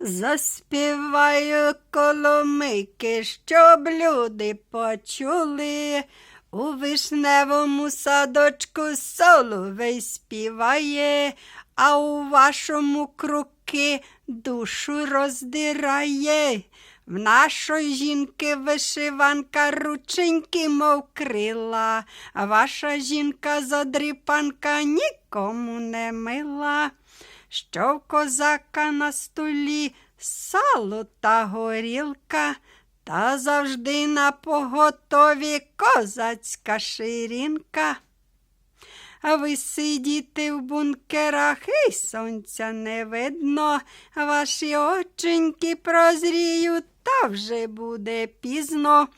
Заспіваю коломийки, щоб люди почули. У вишневому садочку соловей співає, а у вашому круки душу роздирає. В нашої жінки вишиванка рученьки, мов крила, а ваша жінка задріпанка нікому не мила. Що в козака на столі сало та горілка, та завжди на поготові козацька ширинка. А ви сидіте в бункерах і сонця не видно, ваші оченьки прозріють, та вже буде пізно.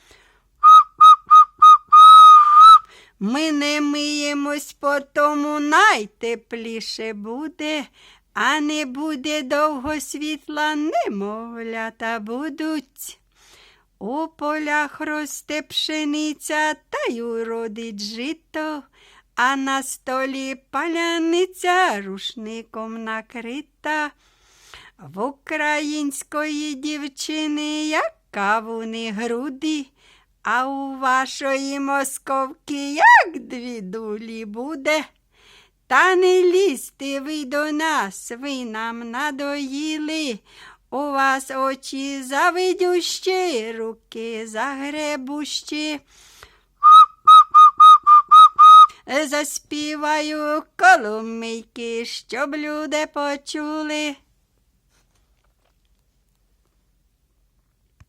Ми не миємось, по тому найтепліше буде, а не буде довго світла, немовлята будуть. У полях росте пшениця та й уродить жито, а на столі паляниця рушником накрита. В української дівчини як кавуни груди, а у вашої московки як дві дулі буде. Та не лізьте ви до нас, ви нам надоїли. У вас очі завидющі, руки загребущі. Заспіваю коломийки, щоб люди почули.